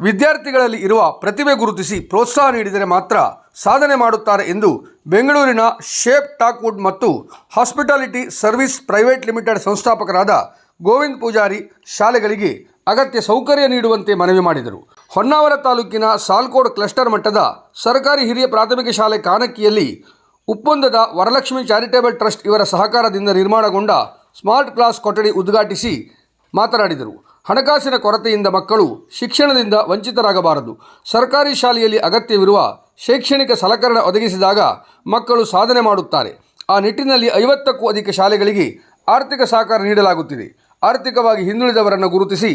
ವಿದ್ಯಾರ್ಥಿಗಳಲ್ಲಿ ಇರುವ ಪ್ರತಿಭೆ ಗುರುತಿಸಿ ಪ್ರೋತ್ಸಾಹ ನೀಡಿದರೆ ಮಾತ್ರ ಸಾಧನೆ ಮಾಡುತ್ತಾರೆ ಎಂದು ಬೆಂಗಳೂರಿನ ಶೇಪ್ ಟಾಕ್ವುಡ್ ಮತ್ತು ಹಾಸ್ಪಿಟಾಲಿಟಿ ಸರ್ವಿಸ್ ಪ್ರೈವೇಟ್ ಲಿಮಿಟೆಡ್ ಸಂಸ್ಥಾಪಕರಾದ ಗೋವಿಂದ್ ಪೂಜಾರಿ ಶಾಲೆಗಳಿಗೆ ಅಗತ್ಯ ಸೌಕರ್ಯ ನೀಡುವಂತೆ ಮನವಿ ಮಾಡಿದರು. ಹೊನ್ನಾವರ ತಾಲೂಕಿನ ಸಾಲ್ಕೋಡ್ ಕ್ಲಸ್ಟರ್ ಮಟ್ಟದ ಸರ್ಕಾರಿ ಹಿರಿಯ ಪ್ರಾಥಮಿಕ ಶಾಲೆ ಕಾನಕ್ಕಿಯಲ್ಲಿ ಉಪ್ಪೊಂದದ ವರಲಕ್ಷ್ಮಿ ಚಾರಿಟೇಬಲ್ ಟ್ರಸ್ಟ್ ಇವರ ಸಹಕಾರದಿಂದ ನಿರ್ಮಾಣಗೊಂಡ ಸ್ಮಾರ್ಟ್ ಕ್ಲಾಸ್ ಕೊಠಡಿ ಉದ್ಘಾಟಿಸಿ ಮಾತನಾಡಿದರು. ಹಣಕಾಸಿನ ಕೊರತೆಯಿಂದ ಮಕ್ಕಳು ಶಿಕ್ಷಣದಿಂದ ವಂಚಿತರಾಗಬಾರದು. ಸರ್ಕಾರಿ ಶಾಲೆಯಲ್ಲಿ ಅಗತ್ಯವಿರುವ ಶೈಕ್ಷಣಿಕ ಸಲಕರಣೆ ಒದಗಿಸಿದಾಗ ಮಕ್ಕಳು ಸಾಧನೆ ಮಾಡುತ್ತಾರೆ. ಆ ನಿಟ್ಟಿನಲ್ಲಿ ಐವತ್ತಕ್ಕೂ ಅಧಿಕ ಶಾಲೆಗಳಿಗೆ ಆರ್ಥಿಕ ಸಹಕಾರ ನೀಡಲಾಗುತ್ತಿದೆ. ಆರ್ಥಿಕವಾಗಿ ಹಿಂದುಳಿದವರನ್ನು ಗುರುತಿಸಿ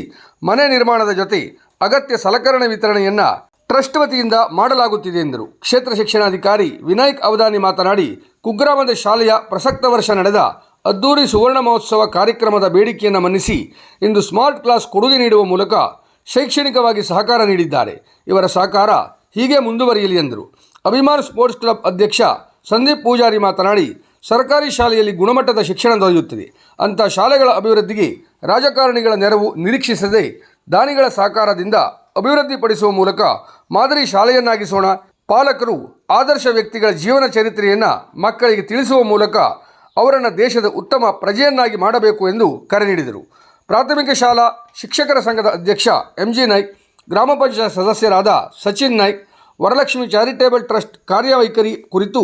ಮನೆ ನಿರ್ಮಾಣದ ಜೊತೆ ಅಗತ್ಯ ಸಲಕರಣೆ ವಿತರಣೆಯನ್ನು ಟ್ರಸ್ಟ್ ವತಿಯಿಂದ ಮಾಡಲಾಗುತ್ತಿದೆ ಎಂದರು. ಕ್ಷೇತ್ರ ಶಿಕ್ಷಣಾಧಿಕಾರಿ ವಿನಾಯಕ್ ಅವಧಾನಿ ಮಾತನಾಡಿ, ಕುಗ್ರಾಮದ ಶಾಲೆಯ ಪ್ರಸಕ್ತ ವರ್ಷ ನಡೆದ ಅದ್ದೂರಿ ಸುವರ್ಣ ಮಹೋತ್ಸವ ಕಾರ್ಯಕ್ರಮದ ಬೇಡಿಕೆಯನ್ನು ಮನ್ನಿಸಿ ಇಂದು ಸ್ಮಾರ್ಟ್ ಕ್ಲಾಸ್ ಕೊಡುಗೆ ನೀಡುವ ಮೂಲಕ ಶೈಕ್ಷಣಿಕವಾಗಿ ಸಹಕಾರ ನೀಡಿದ್ದಾರೆ. ಇವರ ಸಹಕಾರ ಹೀಗೆ ಮುಂದುವರಿಯಲಿ ಎಂದರು. ಅಭಿಮಾನ್ ಸ್ಪೋರ್ಟ್ಸ್ ಕ್ಲಬ್ ಅಧ್ಯಕ್ಷ ಸಂದೀಪ್ ಪೂಜಾರಿ ಮಾತನಾಡಿ, ಸರ್ಕಾರಿ ಶಾಲೆಯಲ್ಲಿ ಗುಣಮಟ್ಟದ ಶಿಕ್ಷಣ ದೊರೆಯುತ್ತದೆ. ಅಂಥ ಶಾಲೆಗಳ ಅಭಿವೃದ್ಧಿಗೆ ರಾಜಕಾರಣಿಗಳ ನೆರವು ನಿರೀಕ್ಷಿಸದೆ ದಾನಿಗಳ ಸಹಕಾರದಿಂದ ಅಭಿವೃದ್ಧಿಪಡಿಸುವ ಮೂಲಕ ಮಾದರಿ ಶಾಲೆಯನ್ನಾಗಿಸೋಣ, ಪಾಲಕರು ಆದರ್ಶ ವ್ಯಕ್ತಿಗಳ ಜೀವನ ಚರಿತ್ರೆಯನ್ನು ಮಕ್ಕಳಿಗೆ ತಿಳಿಸುವ ಮೂಲಕ ಅವರನ್ನು ದೇಶದ ಉತ್ತಮ ಪ್ರಜೆಯನ್ನಾಗಿ ಮಾಡಬೇಕು ಎಂದು ಕರೆ ನೀಡಿದರು. ಪ್ರಾಥಮಿಕ ಶಾಲಾ ಶಿಕ್ಷಕರ ಸಂಘದ ಅಧ್ಯಕ್ಷ ಎಂ ಜಿ ನಾಯ್ಕ್, ಗ್ರಾಮ ಪಂಚಾಯತ್ ಸದಸ್ಯರಾದ ಸಚಿನ್ ನಾಯ್ಕ್, ವರಲಕ್ಷ್ಮಿ ಚಾರಿಟೇಬಲ್ ಟ್ರಸ್ಟ್ ಕಾರ್ಯವೈಖರಿ ಕುರಿತು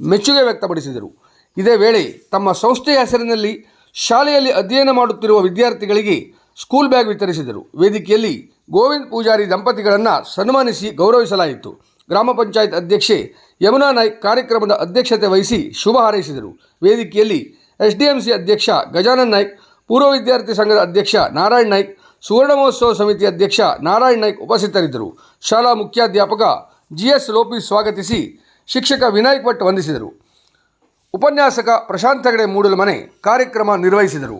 ಮೆಚ್ಚುಗೆ ವ್ಯಕ್ತಪಡಿಸಿದರು. ಇದೇ ವೇಳೆ ತಮ್ಮ ಸಂಸ್ಥೆಯ ಹೆಸರಿನಲ್ಲಿ ಶಾಲೆಯಲ್ಲಿ ಅಧ್ಯಯನ ಮಾಡುತ್ತಿರುವ ವಿದ್ಯಾರ್ಥಿಗಳಿಗೆ ಸ್ಕೂಲ್ ಬ್ಯಾಗ್ ವಿತರಿಸಿದರು. ವೇದಿಕೆಯಲ್ಲಿ ಗೋವಿಂದ್ ಪೂಜಾರಿ ದಂಪತಿಗಳನ್ನು ಸನ್ಮಾನಿಸಿ ಗೌರವಿಸಲಾಯಿತು. ಗ್ರಾಮ ಪಂಚಾಯತ್ ಅಧ್ಯಕ್ಷೆ ಯಮುನಾ ನಾಯ್ಕ್ ಕಾರ್ಯಕ್ರಮದ ಅಧ್ಯಕ್ಷತೆ ವಹಿಸಿ ಶುಭ ಹಾರೈಸಿದರು. ವೇದಿಕೆಯಲ್ಲಿ ಎಸ್ಡಿಎಂಸಿ ಅಧ್ಯಕ್ಷ ಗಜಾನನ್ ನಾಯ್ಕ್, ಪೂರ್ವ ವಿದ್ಯಾರ್ಥಿ ಸಂಘದ ಅಧ್ಯಕ್ಷ ನಾರಾಯಣ್ ನಾಯ್ಕ್ ಸುವರ್ಣ ಮಹೋತ್ಸವ ಸಮಿತಿ ಅಧ್ಯಕ್ಷ ನಾರಾಯಣ್ ನಾಯ್ಕ್ ಉಪಸ್ಥಿತರಿದ್ದರು. ಶಾಲಾ ಮುಖ್ಯಾಧ್ಯಾಪಕ ಜಿಎಸ್ ಲೋಪಿ ಸ್ವಾಗತಿಸಿ ಶಿಕ್ಷಕ ವಿನಾಯಕ್ ಭಟ್ ವಂದಿಸಿದರು. ಉಪನ್ಯಾಸಕ ಪ್ರಶಾಂತ್ ಹೆಗಡೆ ಮೂಡಲಮನೆ ಕಾರ್ಯಕ್ರಮ ನಿರ್ವಹಿಸಿದರು.